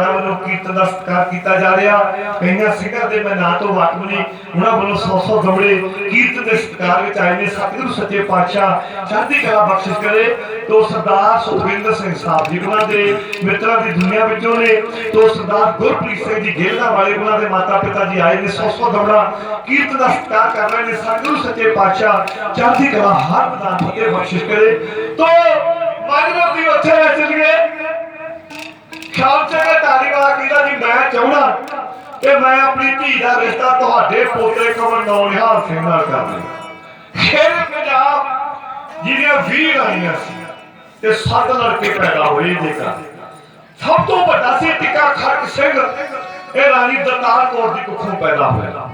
ਭਾਈਚਾਰਾ ਵੱਲੋਂ ਕੀਰਤਨ ਦਾ ਸਤਿਕਾਰ ਕੀਤਾ ਜਾ ਰਿਹਾ। ਕਈਆਂ ਸਿੰਘਾਂ ਦੇ ਮੈਂ ਨਾਂ ਤੋਂ ਵਾਕਫ ਨਹੀਂ, ਉਹਨਾਂ ਵੱਲੋਂ ਸੌ ਸੌ ਦਮੜੇ ਕੀਰਤਨ ਦੇ ਸਤਿਕਾਰ ਵਿੱਚ ਆਏ ਨੇ। ਸਤਿਗੁਰੂ ਸੱਚੇ ਪਾਤਸ਼ਾਹ ਚੜ੍ਹਦੀ ਕਲਾ ਬਖਸ਼ਿਸ਼ ਕਰੇ ਤੋ ਸਰਦਾਰ ਸੁਖਵਿੰਦਰ ਸਿੰਘ ਸਾਹਿਬ ਜੀ ਉਹਨਾਂ ਦੇ ਮਿੱਤਰਾਂ ਦੀ ਦੁਨੀਆ ਵਿੱਚੋਂ ਨੇ, ਤੋ ਸਰਦਾਰ ਗੁਰਪ੍ਰੀਤ ਸਿੰਘ ਜੀ ਗੇਲਾ ਵਾਲੇ ਉਹਨਾਂ ਦੇ ਮਾਤਾ ਪਿਤਾ ਜੀ ਆਏ ਨੇ, ਸੌ ਸੌ ਦਮੜਾ ਕੀਰਤਨ ਦਾ ਸਤਿਕਾਰ ਕਰ ਰਹੇ ਨੇ। ਸਤਿਗੁਰੂ ਸੱਚੇ ਪਾਤਸ਼ਾਹ ਚੜ੍ਹਦੀ ਕਲਾ ਹਰ ਬਦਾਨ ਫਤਿਹ ਬਖਸ਼ਿਸ਼ ਕਰੇ। ਤੋ ਮਾਨਵ ਦੀ ਉੱਥੇ ਚੱਲੀਏ ਕਿ ਮੈਂ ਆਪਣੀ ਧੀ ਦਾ ਰਿਸ਼ਤਾ ਤੁਹਾਡੇ ਪੋਤੇ ਕਮਰ ਨੌਨਿਹਾਲ ਸਿੰਘ ਨਾਲ ਕਰ ਲਾਂ ਸ਼ੇਰ ਪੰਜਾਬ ਜਿਹਦੀਆਂ 20 ਰਾਣੀਆਂ ਸੀ, ਤੇ ਸੱਤ ਲੜਕੇ ਪੈਦਾ ਹੋਏ ਇਹਦੇ ਘਰ। ਸਭ ਤੋਂ ਵੱਡਾ ਸੀ ਟਿੱਕਾ ਖੜਕ ਸਿੰਘ, ਇਹ ਰਾਣੀ ਦਤਾਰ ਕੌਰ ਦੀ ਕੁੱਖੋਂ ਪੈਦਾ ਹੋਇਆ।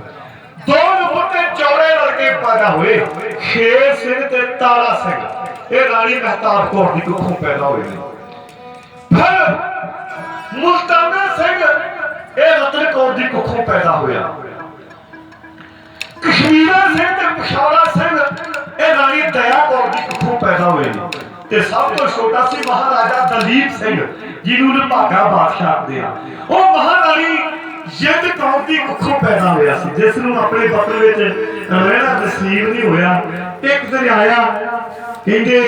ਦੋ ਨੰਬਰ ਤੇ ਚੌੜੇ ਲੜਕੇ ਪੈਦਾ ਹੋਏ ਸ਼ੇਰ ਸਿੰਘ ਤੇ ਤਾਰਾ ਸਿੰਘ। ਇਹ ਰਾਣੀ ਮਹਿਤਾਬ ਕੌਰ ਦੀ ਕੁੱਖੋਂ ਪੈਦਾ ਹੋਏ ਨੇ। ਫਿਰ ਮੁਲਤਾਨਾ ਸਿੰਘ ਇਹ ਰਤਨ ਕੌਰ ਦੀ ਕੁੱਖੋਂ ਪੈਦਾ ਹੋਇਆ। ਕਸ਼ਮੀਰਾ ਸਿੰਘ ਤੇ ਪਸ਼ੌਰਾ ਸਿੰਘ, ਇਹ ਰਾਣੀ ਦਇਆ ਕੌਰ ਦੀ ਕੁੱਖੋਂ ਪੈਦਾ ਹੋਏ ਨੇ। ਤੇ ਸਭ ਤੋਂ ਛੋਟਾ ਸੀ ਮਹਾਰਾਜਾ ਦਲੀਪ ਸਿੰਘ, ਜਿਹਨੂੰ ਨਿਭਾਗਾ ਬਾਦਸ਼ਾਹ ਆਖਦੇ ਆ। ਉਹ ਮਹਾਰਾਣੀ ਜਿੰਦ ਕੌਰ ਦੀ ਕੁੱਖੋਂ ਪੈਦਾ ਹੋਇਆ ਸੀ ਜਿਸ ਨੂੰ ਆਪਣੇ ਵਤਨ ਵਿੱਚ ਰਹਿਣਾ ਨਸੀਬ ਨਹੀਂ ਹੋਇਆ। ਇੱਕ ਦਿਨ ਆਇਆ ਕਹਿੰਦੇ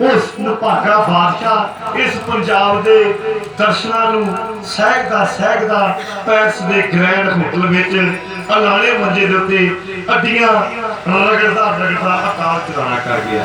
ਉਸ ਨਿਭਾਗਾ ਬਾਦਸ਼ਾਹ ਇਸ ਪੰਜਾਬ ਦੇ ਦਰਸ਼ਨਾਂ ਨੂੰ ਸਹਿਗਦਾ ਸਹਿਗਦਾ ਪੈਰਸ ਦੇ ਗ੍ਰੈਂਡ ਹੋਟਲ ਵਿੱਚ ਅਲਾਣੇ ਮੰਜੇ ਦੇ ਉੱਤੇ ਅੱਡੀਆਂ ਰਗੜਦਾ ਰਗੜਦਾ ਅਕਾਲ ਚਲਾਣਾ ਕਰ ਗਿਆ।